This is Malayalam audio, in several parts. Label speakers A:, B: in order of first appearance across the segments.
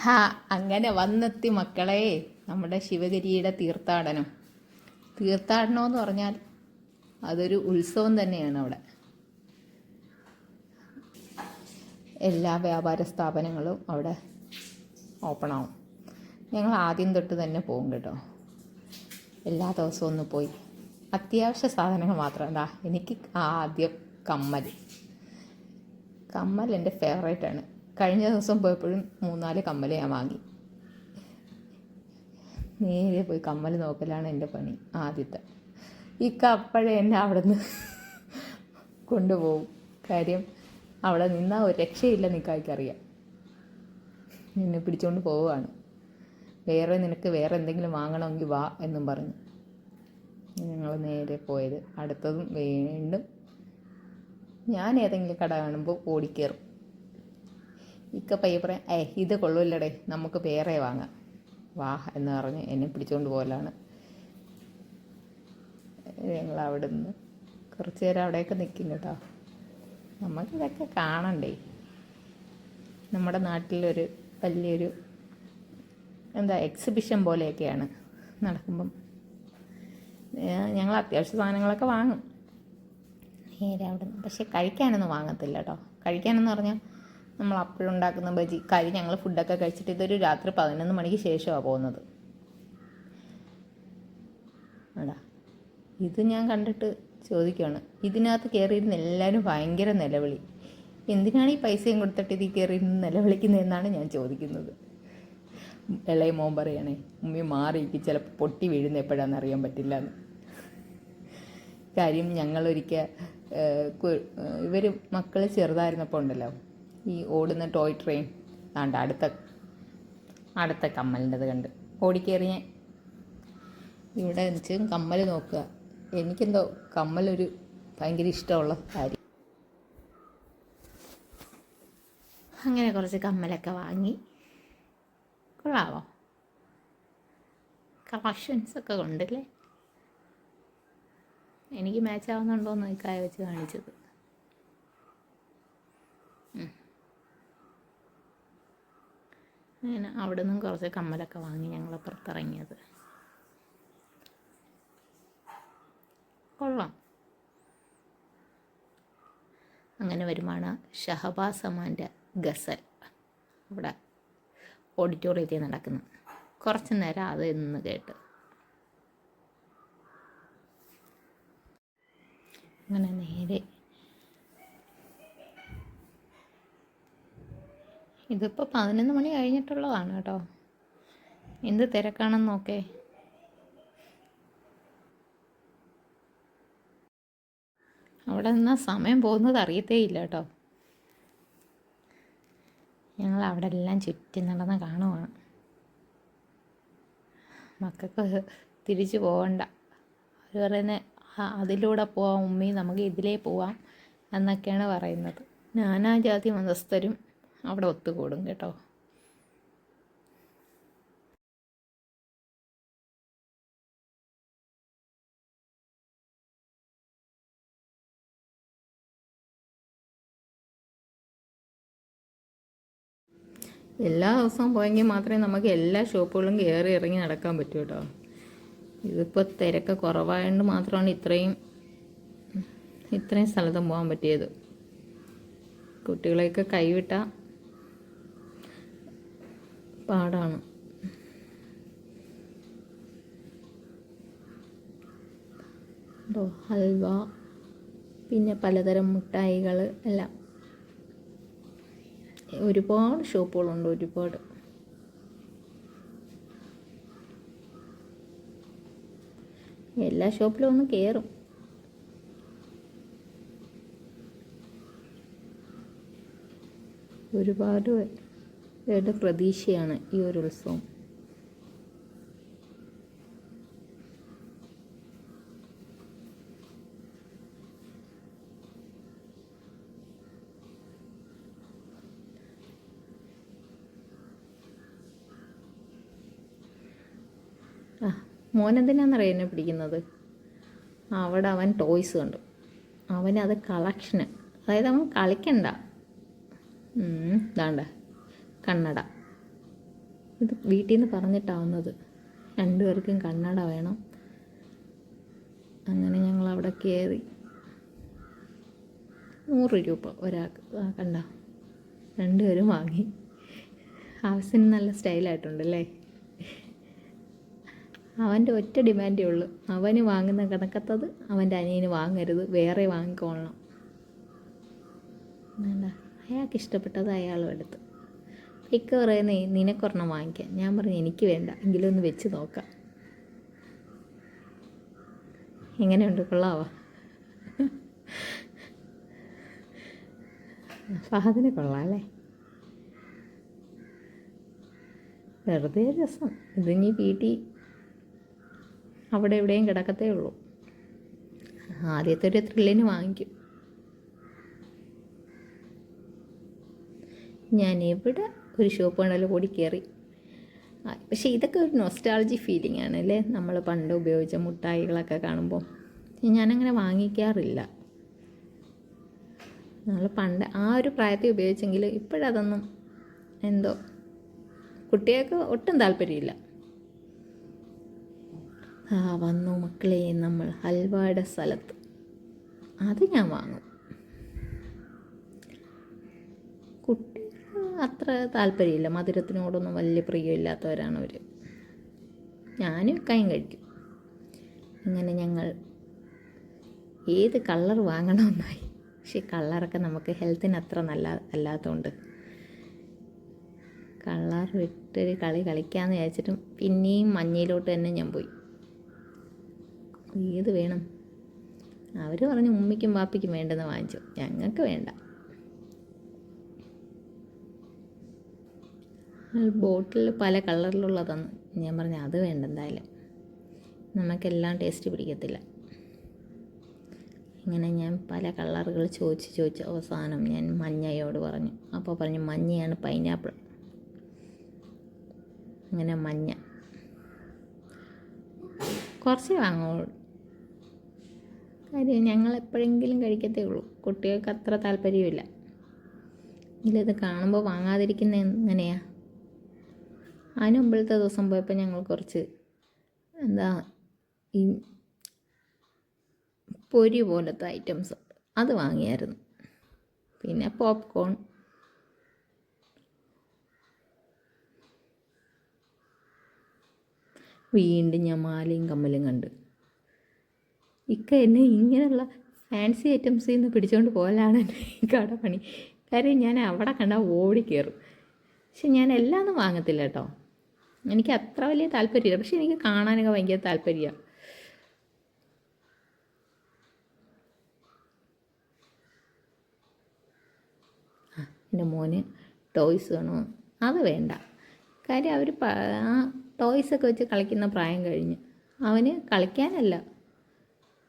A: ഹാ അങ്ങനെ വന്നെത്തി മക്കളെ നമ്മുടെ ശിവഗിരിയുടെ തീർത്ഥാടനം. തീർത്ഥാടനം എന്ന് പറഞ്ഞാൽ അതൊരു ഉത്സവം തന്നെയാണ് അവിടെ. എല്ലാ വ്യാപാര സ്ഥാപനങ്ങളും അവിടെ ഓപ്പൺ ആവും. ഞങ്ങൾ ആദ്യം തൊട്ട് തന്നെ പോകും കേട്ടോ. എല്ലാ ദിവസവും ഒന്ന് പോയി. അത്യാവശ്യ സാധനങ്ങൾ മാത്രം. എനിക്ക് ആദ്യം കമ്മൽ. കമ്മൽ എന്റെ ഫേവറേറ്റ് ആണ്. കഴിഞ്ഞ ദിവസം പോയപ്പോഴും മൂന്നാൽ കമ്മൽ ഞാൻ വാങ്ങി. നേരെ പോയി കമ്മൽ നോക്കലാണ് എന്റെ പണി ആദ്യത്തെ. ഈ കപ്പഴ എന്നെ അവിടെ നിന്ന് കൊണ്ടുപോകും. കാര്യം അവിടെ നിന്നാൽ ഒരു രക്ഷയില്ല നിൽക്കായിക്കറിയാം നിന്നെ പിടിച്ചുകൊണ്ട് പോവുകയാണ്. വേറെ നിനക്ക് വേറെ എന്തെങ്കിലും വാങ്ങണമെങ്കിൽ വാ എന്നും പറഞ്ഞു. ഞങ്ങൾ നേരെ പോയത്. അടുത്തതും വീണ്ടും ഞാൻ ഏതെങ്കിലും കട കാണുമ്പോൾ ഓടിക്കയറും ഇക്ക പയ്യെ പറയാം ഏ ഇത് കൊള്ളൂല്ലടേ നമുക്ക് വേറെ വാങ്ങാം. വാ എന്ന് പറഞ്ഞ് എന്നെ പിടിച്ചുകൊണ്ട് പോകലാണ് ഞങ്ങൾ അവിടെ നിന്ന് കുറച്ച് നേരം അവിടെയൊക്കെ നിൽക്കും കേട്ടോ നമുക്കിതൊക്കെ കാണണ്ടേ? നമ്മുടെ നാട്ടിലൊരു വലിയൊരു എന്താ എക്സിബിഷൻ പോലെയൊക്കെയാണ് നടക്കുമ്പം. ഞങ്ങൾ അത്യാവശ്യ സാധനങ്ങളൊക്കെ വാങ്ങും. നേരെ അവിടെ നിന്ന് പക്ഷെ കഴിക്കാനൊന്നും വാങ്ങത്തില്ല കേട്ടോ കഴിക്കാനെന്ന് പറഞ്ഞാൽ നമ്മൾ അപ്പോഴുണ്ടാക്കുന്ന ബജി. കാര്യം ഞങ്ങൾ ഫുഡൊക്കെ കഴിച്ചിട്ട് ഇതൊരു രാത്രി പതിനൊന്ന് മണിക്ക് ശേഷമാണ് പോകുന്നത്. അടാ ഇത് ഞാൻ കണ്ടിട്ട് ചോദിക്കുകയാണ് ഇതിനകത്ത് കയറിയിരുന്ന എല്ലാവരും ഭയങ്കര നിലവിളി. എന്തിനാണ് ഈ പൈസയും കൊടുത്തിട്ട് ഇതിൽ കയറിയിരുന്ന് നിലവിളിക്കുന്നതെന്നാണ് ഞാൻ ചോദിക്കുന്നത്. ഇളയ മോൻ പറയണേ ഉമ്മി മാറിയിരിക്കും ചിലപ്പോൾ പൊട്ടി വീഴുന്ന എപ്പോഴാണെന്ന് അറിയാൻ പറ്റില്ല എന്ന് കാര്യം ഞങ്ങളൊരിക്കൽ ഇവർ മക്കൾ ചെറുതായിരുന്നപ്പോൾ ഉണ്ടല്ലോ ഈ ഓടുന്ന ടോയ് ട്രെയിൻ. ആണ്ട് അടുത്ത അടുത്ത കമ്മലിന്റെത് കണ്ട്. ഓടിക്കേറിയ. ഇവിടെ വെച്ച് കമ്മൽ നോക്കുക. എനിക്കെന്തോ കമ്മലൊരു ഭയങ്കര ഇഷ്ടമുള്ള കാര്യം. അങ്ങനെ കുറച്ച് കമ്മലൊക്കെ വാങ്ങി. കൊള്ളാവോ? കളക്ഷൻസ് ഒക്കെ ഉണ്ടല്ലേ എനിക്ക് മാച്ച് ആവുന്നുണ്ടോ എന്ന് കായ വെച്ച് കാണിച്ചത്. അങ്ങനെ അവിടെ നിന്നും കുറച്ച് കമ്മലൊക്കെ വാങ്ങി ഞങ്ങൾ പുറത്തിറങ്ങിയത്. കൊള്ളാം. അങ്ങനെ വരുമാണ് ഷഹബാസ് അമാന്റെ ഗസൽ ഇവിടെ ഓഡിറ്റോറിയത്തിൽ നടക്കുന്നു. കുറച്ച് നേരം അത് നിന്ന് കേട്ട്. അങ്ങനെ നേരെ ഇതിപ്പോൾ പതിനൊന്ന് മണി കഴിഞ്ഞിട്ടുള്ളതാണ് കേട്ടോ. എന്ത് തിരക്കാണെന്ന് നോക്കേ. അവിടെ നിന്നാൽ സമയം പോകുന്നത് അറിയത്തേ ഇല്ല കേട്ടോ. ഞങ്ങൾ അവിടെ എല്ലാം ചുറ്റി നടന്ന് കാണുവാണ്. മക്കൾക്ക് തിരിച്ചു പോകണ്ട അവർ പറയുന്നത് അതിലൂടെ പോവാം ഉമ്മി നമുക്ക് ഇതിലേ പോവാം എന്നൊക്കെയാണ് പറയുന്നത്. നാനാജാതി മതസ്ഥരും അവിടെ ഒത്തുകൂടും കേട്ടോ. എല്ലാ ദിവസവും പോയെങ്കിൽ മാത്രമേ നമുക്ക് എല്ലാ ഷോപ്പുകളും കയറി ഇറങ്ങി നടക്കാൻ പറ്റൂ കേട്ടോ. ഇതിപ്പോൾ തിരക്ക് കുറവായതുകൊണ്ട് മാത്രമാണ് ഇത്രയും ഇത്രയും സ്ഥലത്തും പോകാൻ പറ്റിയത്. കുട്ടികളെയൊക്കെ കൈവിട്ട പാടാണ്. ഹൽവ പിന്നെ പലതരം മിഠായികൾ എല്ലാം. ഒരുപാട് ഷോപ്പുകളുണ്ട് ഒരുപാട്. എല്ലാ ഷോപ്പിലും ഒന്ന് കയറും ഒരുപാട് പേരുടെ പ്രതീക്ഷയാണ് ഈ ഒരു ഉത്സവം. ആ മോനെന്തിനാണെന്നറിയാം എന്നെ പിടിക്കുന്നത്? അവിടെ അവൻ ടോയ്സ് കണ്ടു. അവനത് കളക്ഷന് അതായത് അവൻ കളിക്കണ്ട. ഉം, ദാണ്ട. കണ്ണട. ഇത് വീട്ടിൽ നിന്ന് പറഞ്ഞിട്ടാവുന്നത്. രണ്ടുപേർക്കും കണ്ണട വേണം. അങ്ങനെ ഞങ്ങൾ അവിടെ കയറി നൂറ് രൂപ ഒരാൾക്ക്. കണ്ട. രണ്ടുപേരും വാങ്ങി. ആവശ്യത്തിന് നല്ല സ്റ്റൈലായിട്ടുണ്ടല്ലേ? അവന്റെ ഒറ്റ ഡിമാൻഡേ ഉള്ളൂ. അവന് വാങ്ങുന്ന കണക്കത്തത് അവന്റെ അനിയന് വാങ്ങരുത്. വേറെ വാങ്ങിക്കോളണം അയാൾക്ക് ഇഷ്ടപ്പെട്ടത് അയാളും എടുത്ത്. ഇക്ക പറയുന്നേ നിനക്കൊരെണ്ണം വാങ്ങിക്കാം ഞാൻ പറഞ്ഞു എനിക്ക് വേണ്ട എങ്കിലും ഒന്ന് വെച്ച് നോക്കാം. എങ്ങനെയുണ്ട്? കൊള്ളാവോ? ഫഹദിന് കൊള്ളാം അല്ലേ? വെറുതെ രസം. ഇതിനി വീട്ടിൽ അവിടെ എവിടെയും കിടക്കത്തേ ഉള്ളൂ. ആദ്യത്തെ ഒരു ത്രില്ലിന് വാങ്ങിക്കും. ഞാൻ എവിടെ ഒരു ഷോപ്പ് കണ്ടാലും ഓടി കയറി. പക്ഷേ ഇതൊക്കെ ഒരു നൊസ്റ്റാളജി ഫീലിംഗ് ആണ് അല്ലേ? നമ്മൾ പണ്ട് ഉപയോഗിച്ച മുട്ടായികളൊക്കെ കാണുമ്പോൾ. ഞാനങ്ങനെ വാങ്ങിക്കാറില്ല. നമ്മൾ പണ്ട് ആ ഒരു പ്രായത്തിൽ ഉപയോഗിച്ചെങ്കിൽ ഇപ്പോഴതൊന്നും എന്തോ കുട്ടികൾക്ക് ഒട്ടും താല്പര്യമില്ല. ആ വന്നു മക്കളെ നമ്മൾ ഹൽവയുടെ സ്ഥലത്ത്. അത് ഞാൻ വാങ്ങും. കുട്ടികൾ അത്ര താല്പര്യമില്ല. മധുരത്തിനോടൊന്നും വലിയ പ്രിയമില്ലാത്തവരാണ് അവർ ഞാനും കൈ കഴിക്കും ഇങ്ങനെ ഞങ്ങൾ ഏത് കളർ വാങ്ങണമെന്നായി. പക്ഷേ കളറൊക്കെ നമുക്ക് ഹെൽത്തിന് അത്ര നല്ല അല്ലാത്തതുകൊണ്ട് കളർ വിട്ടൊരു കളി കളിക്കാമെന്ന് വിചാരിച്ചിട്ടും പിന്നെയും മഞ്ഞയിലോട്ട് തന്നെ ഞാൻ പോയി. ഏത് വേണം? അവർ പറഞ്ഞു ഉമ്മിക്കും വാപ്പിക്കും വേണ്ടെന്ന് വാങ്ങിച്ചു. ഞങ്ങൾക്ക് വേണ്ട. ബോട്ടിൽ പല കളറിലുള്ളതാണ്. ഞാൻ പറഞ്ഞു അത് വേണ്ട എന്തായാലും. നമുക്കെല്ലാം ടേസ്റ്റ് പിടിക്കത്തില്ല. ഇങ്ങനെ ഞാൻ പല കളറുകൾ ചോദിച്ച് ചോദിച്ച് അവസാനം ഞാൻ മഞ്ഞയോട് പറഞ്ഞു. അപ്പോൾ പറഞ്ഞു മഞ്ഞയാണ് പൈനാപ്പിൾ അങ്ങനെ മഞ്ഞ. കുറച്ച് വാങ്ങുള്ളൂ. കാര്യം ഞങ്ങൾ എപ്പോഴെങ്കിലും കഴിക്കത്തേ ഉള്ളൂ. കുട്ടികൾക്ക് അത്ര താല്പര്യമില്ല. ഇത് കാണുമ്പോൾ വാങ്ങാതിരിക്കുന്ന എങ്ങനെയാ? അതിന് മുമ്പിലത്തെ ദിവസം പോയപ്പോൾ ഞങ്ങൾ കുറച്ച് എന്താ ഈ പൊരി പോലത്തെ ഐറ്റംസ് അത് വാങ്ങിയായിരുന്നു. പിന്നെ പോപ്കോൺ വീണ്ടും ഞാൻ മാലയും കമ്മലും കണ്ട്. ഇക്ക എന്നെ ഇങ്ങനെയുള്ള ഫാൻസി ഐറ്റംസിൽ നിന്ന് പിടിച്ചുകൊണ്ട് പോകലാണ് എന്റെ കട പണി. കാര്യം ഞാൻ അവിടെ കണ്ടാൽ ഓടി പക്ഷെ ഞാൻ എല്ലാം ഒന്നും വാങ്ങത്തില്ല കേട്ടോ. എനിക്ക് അത്ര വലിയ താല്പര്യമില്ല. പക്ഷെ എനിക്ക് കാണാനൊക്കെ ഭയങ്കര താല്പര്യമാണ് എന്റെ മോന് ടോയ്സ് വേണോ? അത് വേണ്ട. കാര്യം അവർ ആ ടോയ്സൊക്കെ വെച്ച് കളിക്കുന്ന പ്രായം കഴിഞ്ഞ് അവന് കളിക്കാനല്ല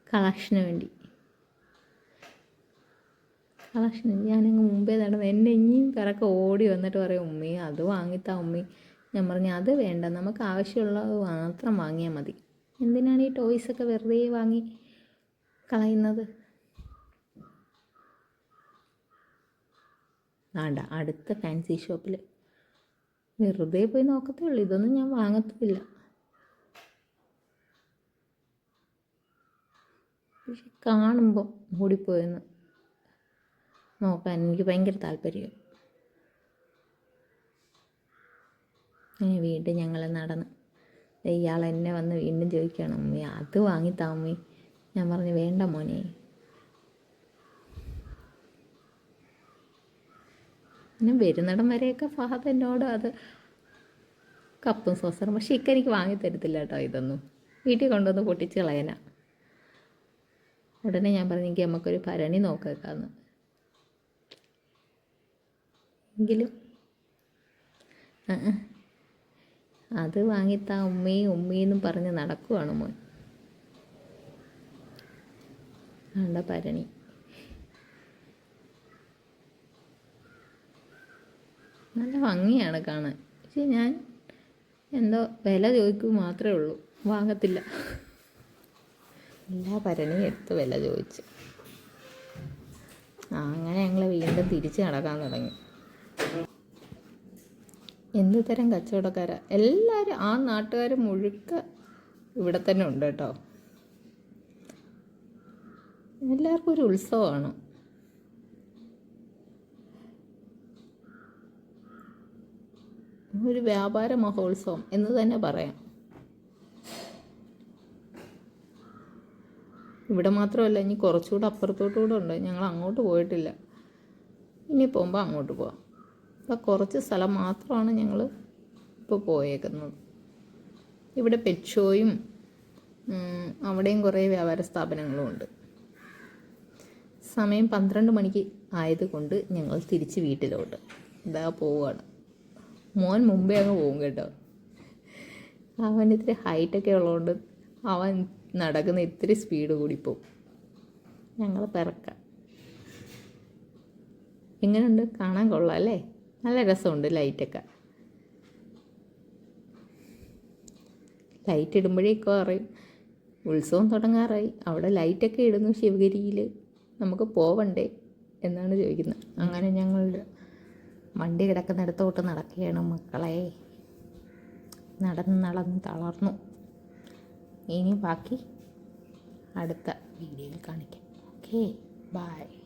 A: കളക്ഷന് വേണ്ടി. കളക്ഷൻ ഞാനങ്ങ് മുമ്പേ നടന്നു എന്നെ ഇനിയും പിറക്കെ ഓടി വന്നിട്ട് പറയും ഉമ്മി അത് വാങ്ങിത്താ ഉമ്മി. ഞാൻ പറഞ്ഞു അത് വേണ്ട നമുക്ക് ആവശ്യമുള്ളത് മാത്രം വാങ്ങിയാൽ മതി. എന്തിനാണ് ഈ ടോയ്സൊക്കെ വെറുതെ വാങ്ങി കളയുന്നത്? വേണ്ട അടുത്ത ഫാൻസി ഷോപ്പിൽ വെറുതെ പോയി നോക്കത്തേ ഉള്ളൂ. ഇതൊന്നും ഞാൻ വാങ്ങത്തുമില്ല. പക്ഷെ കാണുമ്പോൾ ഓടിപ്പോയെന്ന് നോക്കാൻ എനിക്ക് ഭയങ്കര താല്പര്യം അങ്ങനെ വീണ്ടും ഞങ്ങൾ നടന്ന്. ഇയാൾ എന്നെ വന്ന് വീണ്ടും ചോദിക്കുകയാണ് ഉമ്മി അത് വാങ്ങിത്താ അമ്മേ. ഞാൻ പറഞ്ഞു വേണ്ട മോനെ. പിന്നെ വരുന്നിടം വരെയൊക്കെ ഫഹദ് എന്നോട് അത് കപ്പും സോസറും പക്ഷേ ഇക്ക എനിക്ക് വാങ്ങി തരത്തില്ല കേട്ടോ ഇതൊന്നും. വീട്ടിൽ കൊണ്ടുവന്ന് പൊട്ടിച്ച് കളയന. ഉടനെ ഞാൻ പറഞ്ഞു എനിക്ക് നമുക്കൊരു ഭരണി നോക്കാന്ന് എങ്കിലും ആ. അത് വാങ്ങിത്താ ഉമ്മയും ഉമ്മയെന്നും പറഞ്ഞ് നടക്കുവാണ് മോൻ. ആണ്ട ഭരണി. നല്ല ഭംഗിയാണ് കാണാൻ. പക്ഷെ ഞാൻ എന്തോ വില ചോദിക്കുക മാത്രമേ ഉള്ളൂ. വാങ്ങത്തില്ല. എല്ലാ ഭരണിയും എടുത്ത് വില ചോദിച്ചു. അങ്ങനെ ഞങ്ങൾ വീണ്ടും തിരിച്ച് നടക്കാൻ തുടങ്ങി. എന്ത് തരം കച്ചവടക്കാരാ? എല്ലാവരും ആ നാട്ടുകാർ മുഴുക്ക ഇവിടെ തന്നെ ഉണ്ട് കേട്ടോ. എല്ലാവർക്കും ഒരു ഉത്സവമാണ്. ഒരു വ്യാപാര മഹോത്സവം എന്ന് തന്നെ പറയാം. ഇവിടെ മാത്രമല്ല ഇനി കുറച്ചുകൂടെ അപ്പുറത്തോട്ടുകൂടെ ഉണ്ട്. ഞങ്ങൾ അങ്ങോട്ട് പോയിട്ടില്ല. ഇനി പോകുമ്പോൾ അങ്ങോട്ട് പോവാം. അപ്പോൾ കുറച്ച് സ്ഥലം മാത്രമാണ് ഞങ്ങൾ ഇപ്പോൾ പോയേക്കുന്നത്. ഇവിടെ പെറ്റ് ഷോയും ഉം, അവിടെയും കുറേ വ്യാപാര സ്ഥാപനങ്ങളും ഉണ്ട്. സമയം പന്ത്രണ്ട് മണിക്ക് ആയതുകൊണ്ട് ഞങ്ങൾ തിരിച്ച് വീട്ടിലോട്ട്. ഇതാ പോവുകയാണ് മോൻ മുമ്പേ അങ്ങ് പോകും കേട്ടോ. അവൻ ഇത്തിരി ഹൈറ്റൊക്കെ ഉള്ളതുകൊണ്ട് അവൻ നടക്കുന്ന ഇത്തിരി സ്പീഡ് കൂടിപ്പോവും ഞങ്ങൾ പിറക്കാം. എങ്ങനെയുണ്ട് കാണാൻ കൊള്ളാം അല്ലേ? നല്ല രസമുണ്ട് ലൈറ്റൊക്കെ. ലൈറ്റ് ഇടുമ്പോഴേക്കും അറിയും ഉത്സവം തുടങ്ങാറായി. അവിടെ ലൈറ്റൊക്കെ ഇടുന്നു ശിവഗിരിയിൽ നമുക്ക് പോവണ്ടേ എന്നാണ് ചോദിക്കുന്നത്. അങ്ങനെ ഞങ്ങൾ വണ്ടി കിടക്കുന്നിടത്തോട്ട് നടക്കുകയാണ് മക്കളെ. നടന്ന് നടന്ന് തളർന്നു. ഇനി ബാക്കി അടുത്ത വീഡിയോയിൽ കാണിക്കാം. Okay bye.